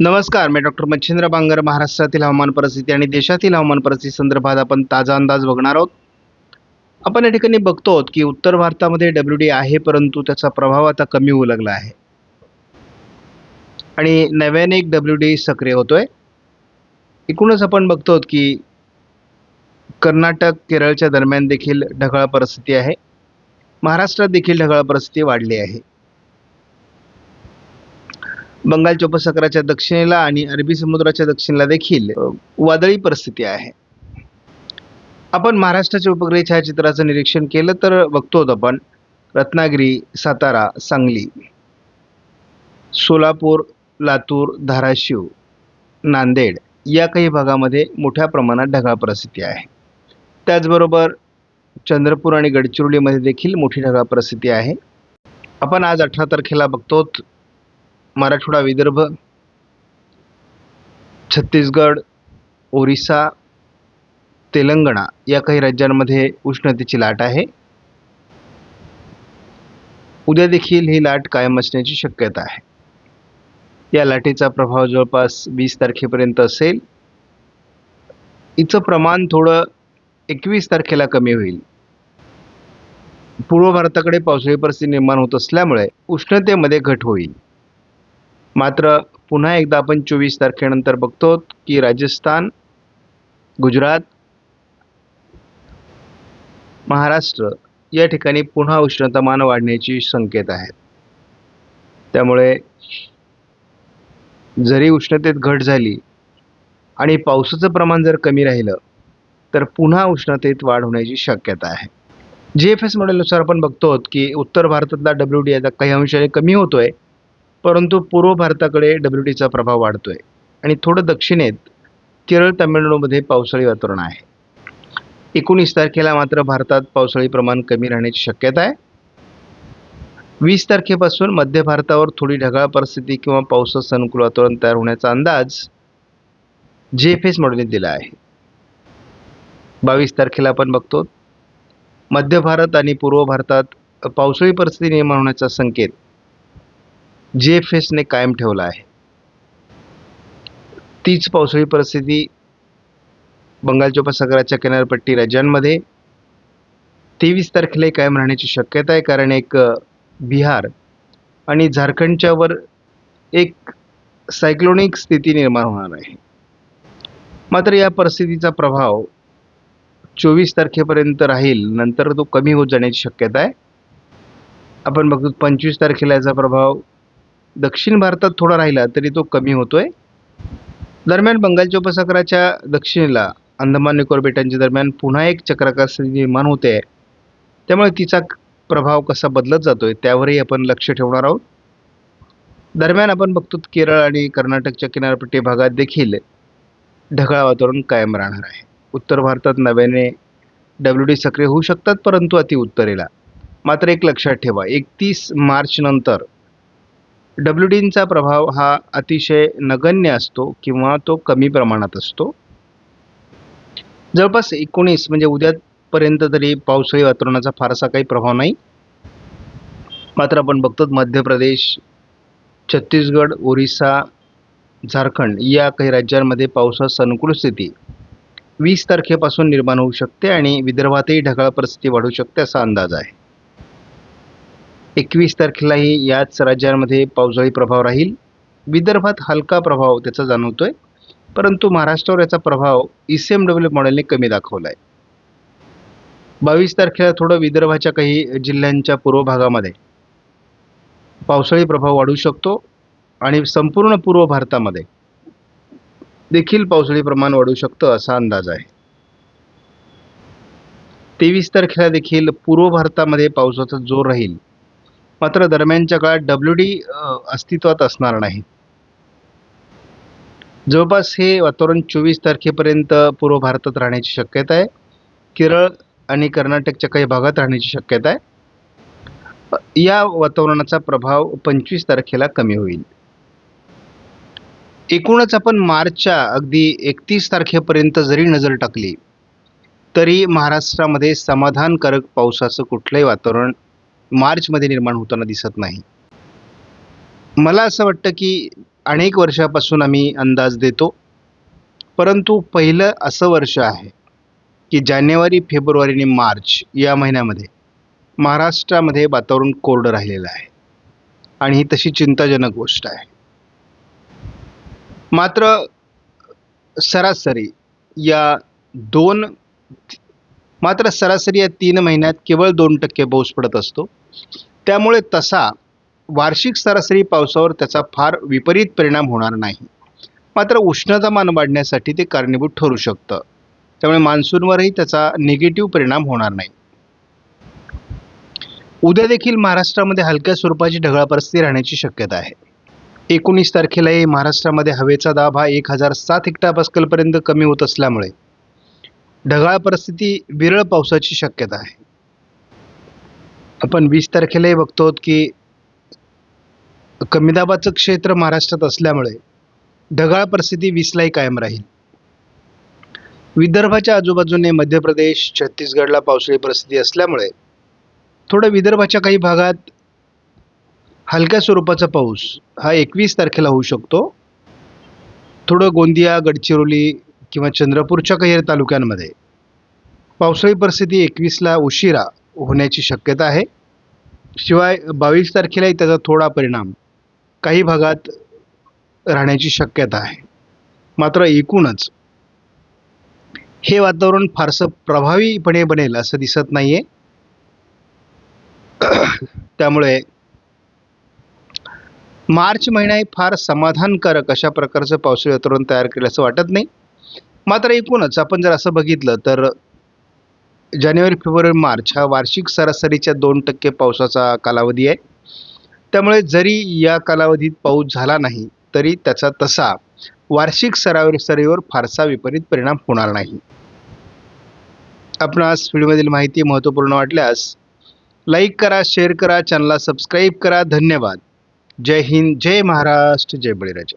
नमस्कार मी डॉक्टर मच्छिंद्र बांगर महाराष्ट्रातील हवामान परिस्थिती आणि देशातील हवामान परिस्थिती संदर्भात आपण ताजा अंदाज बघणार आहोत. आपण या ठिकाणी बघतो आहोत की उत्तर भारतामध्ये डब्ल्यू डी आहे परंतु त्याचा प्रभाव आता कमी होऊ लागला आहे. आणि नव्याने एक डब्ल्यू डी सक्रिय होतोय. एकूणच आपण बघतो आहोत की कर्नाटक केरळच्या दरम्यान देखील ढगाळ परिस्थिती आहे. महाराष्ट्रात देखील ढगाळ परिस्थिती वाढली आहे. बंगालच्या उपसागराच्या दक्षिणेला आणि अरबी समुद्राच्या दक्षिणेला देखील वादळी परिस्थिती आहे. आपण महाराष्ट्राच्या उपग्रह छायाचित्राचं निरीक्षण केलं तर बघतो आहोत आपण रत्नागिरी सातारा सांगली सोलापूर लातूर धाराशिव नांदेड या काही भागामध्ये मोठ्या प्रमाणात ढगाळ परिस्थिती आहे. त्याचबरोबर चंद्रपूर आणि गडचिरोलीमध्ये देखील मोठी ढगाळ परिस्थिती आहे. आपण आज अठरा तारखेला बघतो मराठवाडा विदर्भ छत्तीसगड ओरिसा तेलंगणा या काही राज्यांमध्ये उष्णतेची लाट आहे. उद्या देखील ही लाट कायम असण्याची शक्यता आहे. या लाटेचा प्रभाव जवळपास वीस तारखेपर्यंत असेल. हिचं प्रमाण थोडं एकवीस तारखेला कमी होईल. पूर्व भारताकडे पावसाळी परिस्थिती निर्माण होत असल्यामुळे उष्णतेमध्ये घट होईल. मात्र पुन्हा एकदा आपण चोवीस तारखेनंतर बघतो की राजस्थान गुजरात महाराष्ट्र या ठिकाणी पुन्हा उष्णतामान वाढण्याची संकेत आहेत त्यामुळे जरी उष्णतेत घट झाली आणि पावसाचं प्रमाण जर कमी राहिलं तर पुन्हा उष्णतेत वाढ होण्याची शक्यता आहे. जी एफ एस मॉडेलनुसार आपण बघतो की उत्तर भारतातला डब्ल्यू डी आता काही अंशाने कमी होतोय. परंतु पूर्व भारताकडे डब्ल्यू डीचा प्रभाव वाढतो आहे आणि थोडं दक्षिणेत केरळ तामिळनाडूमध्ये पावसाळी वातावरण आहे. एकोणीस तारखेला मात्र भारतात पावसाळी प्रमाण कमी राहण्याची शक्यता आहे. वीस तारखेपासून मध्य भारतावर थोडी ढगाळ परिस्थिती किंवा पावसाचं अनुकूल वातावरण तयार होण्याचा अंदाज जे एफ एस मॉडेलने दिला आहे. बावीस तारखेला आपण बघतो. मध्य भारत आणि पूर्व भारतात पावसाळी परिस्थिती निर्माण होण्याचा संकेत जे एफ एसने कायम ठेवला आहे. तीच पावसाळी परिस्थिती बंगालच्या उपसागराच्या किनारपट्टी राज्यांमध्ये तेवीस तारखेलाही कायम राहण्याची शक्यता आहे. कारण एक बिहार आणि झारखंडच्या वर एक सायक्लोनिक स्थिती निर्माण होणार आहे. मात्र या परिस्थितीचा प्रभाव चोवीस तारखेपर्यंत राहील नंतर तो कमी होत जाण्याची शक्यता आहे. आपण बघतो पंचवीस तारखेला याचा प्रभाव दक्षिण भारतात थोडा राहिला तरी तो कमी होतो आहे दरम्यान बंगालच्या उपसागराच्या दक्षिणेला अंदमान निकोबार बेटांच्या दरम्यान पुन्हा एक चक्राकार स्थिती निर्माण होते. आहे त्यामुळे तिचा प्रभाव कसा बदलत जातो आहे त्यावरही आपण लक्ष ठेवणार आहोत. दरम्यान आपण बघतो केरळ आणि कर्नाटकच्या किनारपट्टी भागात देखील ढगाळ वातावरण कायम राहणार आहे. उत्तर भारतात नव्याने डब्ल्यू डी सक्रिय होऊ शकतात परंतु अति उत्तरेला मात्र एक लक्षात ठेवा एकतीस मार्च नंतर डब्ल्यू डींचा प्रभाव हा अतिशय नगण्य असतो किंवा तो कमी प्रमाणात असतो. जवळपास एकोणीस म्हणजे उद्यापर्यंत तरी पावसाळी वातावरणाचा फारसा काही प्रभाव नाही. मात्र आपण बघतो मध्य प्रदेश छत्तीसगड ओरिसा झारखंड या काही राज्यांमध्ये पावसास अनुकूल स्थिती वीस तारखेपासून निर्माण होऊ शकते आणि विदर्भातही ढगाळ परिस्थिती वाढू शकते असा अंदाज आहे. एकवीस तारखेलाही याच राज्यांमध्ये पावसाळी प्रभाव राहील. विदर्भात हलका प्रभाव त्याचा जाणवतोय. परंतु महाराष्ट्रावर याचा प्रभाव ई सी एम डब्ल्यू मॉडेलने कमी दाखवला आहे बावीस तारखेला थोडं विदर्भाच्या काही जिल्ह्यांच्या पूर्व भागामध्ये पावसाळी प्रभाव वाढू शकतो आणि संपूर्ण पूर्व भारतामध्ये देखील पावसाळी प्रमाण वाढू शकतं असा अंदाज आहे. तेवीस तारखेला देखील पूर्व भारतामध्ये पावसाचा जोर राहील. मात्र दरम्यानच्या काळात डब्ल्यू डी अस्तित्वात असणार नाही. जवळपास हे वातावरण चोवीस तारखेपर्यंत पूर्व भारतात राहण्याची शक्यता आहे. केरळ आणि कर्नाटकच्या काही भागात राहण्याची शक्यता आहे. या वातावरणाचा प्रभाव पंचवीस तारखेला कमी होईल. एकूणच आपण मार्चच्या अगदी एकतीस तारखेपर्यंत जरी नजर टाकली तरी महाराष्ट्रामध्ये समाधानकारक पावसाचं कुठलंही वातावरण मार्चमध्ये निर्माण होताना दिसत नाही. मला असं वाटतं की अनेक वर्षापासून आम्ही अंदाज देतो. परंतु पहिलं असं वर्ष आहे की जानेवारी फेब्रुवारी आणि मार्च या महिन्यामध्ये महाराष्ट्रामध्ये वातावरण कोरडं राहिलेलं आहे. आणि ही तशी चिंताजनक गोष्ट आहे. मात्र सरासरी या दोन मात्र सरासरी या तीन महिन्यात केवळ दोन टक्के पाऊस पडत असतो. त्यामुळे तसा वार्षिक सरासरी पावसावर त्याचा फार विपरीत परिणाम होणार नाही. मात्र उष्णतामान वाढण्यासाठी ते कारणीभूत ठरू शकतं. त्यामुळे मान्सूनवरही त्याचा निगेटिव्ह परिणाम होणार नाही. उद्या देखील महाराष्ट्रामध्ये हलक्या स्वरूपाची ढगाळ परिस्थिती राहण्याची शक्यता आहे. एकोणीस तारखेलाही महाराष्ट्रामध्ये हवेचा दाब हा एक हजार सात हेक्टापास्कलपर्यंत कमी होत असल्यामुळे ढगाळ परिस्थिती विरळ पावसाची शक्यता आहे. आपण वीस तारखेलाही बघतो की कमी दाबाचं क्षेत्र महाराष्ट्रात असल्यामुळे ढगाळ परिस्थिती वीसलाही कायम राहील. विदर्भाच्या आजूबाजूने मध्य प्रदेश छत्तीसगडला पावसाळी परिस्थिती असल्यामुळे थोडं विदर्भाच्या काही भागात हलक्या स्वरूपाचा पाऊस हा एकवीस तारखेला होऊ शकतो. थोडं गोंदिया गडचिरोली किंवा चंद्रपूरच्या काही तालुक्यांमध्ये. पावसाळी परिस्थिती एकवीसला उशिरा होण्याची शक्यता आहे. शिवाय बावीस तारखेलाही त्याचा थोडा परिणाम काही भागात राहण्याची शक्यता आहे. मात्र एकूणच हे वातावरण फारसं प्रभावीपणे बनेल असं दिसत नाही आहे त्यामुळे मार्च महिना हे फार समाधानकारक अशा प्रकारचं पावसाळी वातावरण तयार केलं असं वाटत नाही. मात्र एकूणच आपण जर असं बघितलं तर जानेवारी फेब्रुवारी मार्च हा वार्षिक सरासरीच्या दोन टक्के पावसाचा कालावधी आहे. त्यामुळे जरी या कालावधीत पाऊस झाला नाही तरी त्याचा तसा वार्षिक सरासरीवर फारसा विपरीत परिणाम होणार नाही. आपणास व्हिडिओमधील माहिती महत्त्वपूर्ण वाटल्यास लाईक करा शेअर करा चॅनलला सबस्क्राईब करा. धन्यवाद. जय हिंद जय महाराष्ट्र जय बळीराजा.